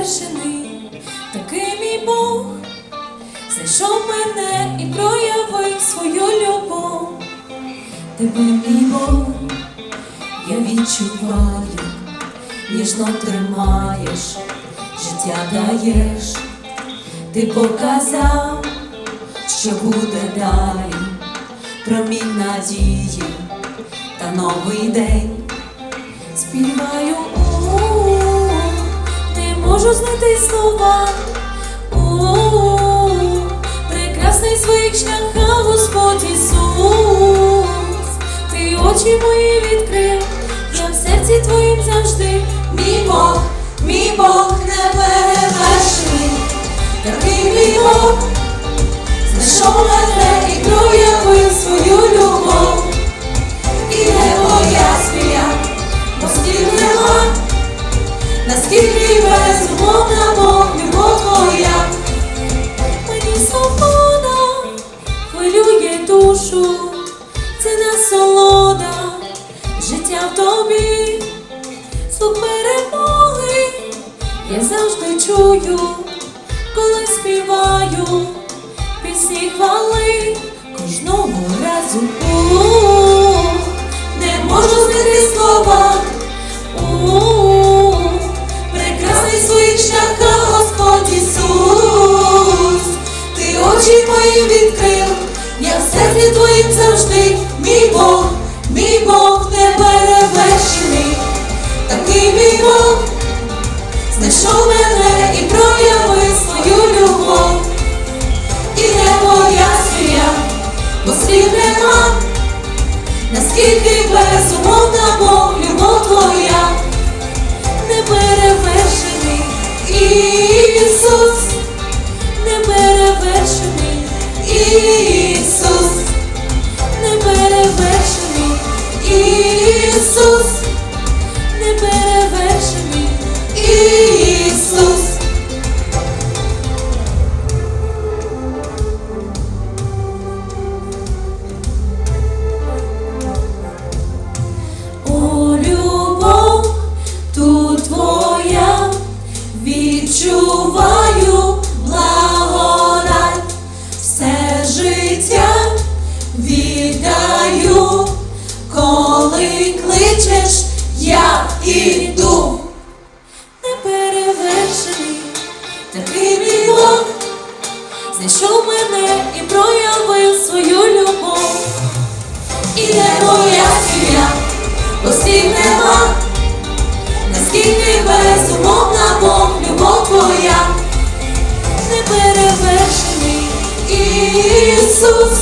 вершини, такий мій Бог зайшов мене і проявив свою любов, тебе, мій Бог, я відчуваю, ніжно тримаєш, життя даєш, ти показав, що буде далі, промінь надії та новий день. Співаю можу знайти слова. У прекрасний своїх шляхах Господь Ісус, ти очі мої відкрив, я в серці твоїм завжди, мій Бог, мій Бог не неперевершений, такий мій Бог, знайшов мене і проявив свою любов, і не пояснює, бо стіль нема, наскільки душу, це насолода, життя в тобі, звук перемоги, я завжди чую, коли співаю пісні хвали кожного разу. Серці твоїм завжди, мій Бог, мій Бог неперевершений, такий мій Бог, знайшов мене і проявив свою любов, і не пояснює, бо слів нема, наскільки безумовна Бог, відчуваю благодать, все життя віддаю, коли кличеш, я іду. Неперевершений, такий мій Бог, знайшов мене і проявив свою любов. І не пояснює, бо слів нема, наскільки безумовна Бог, любов не неперевершений Ісус,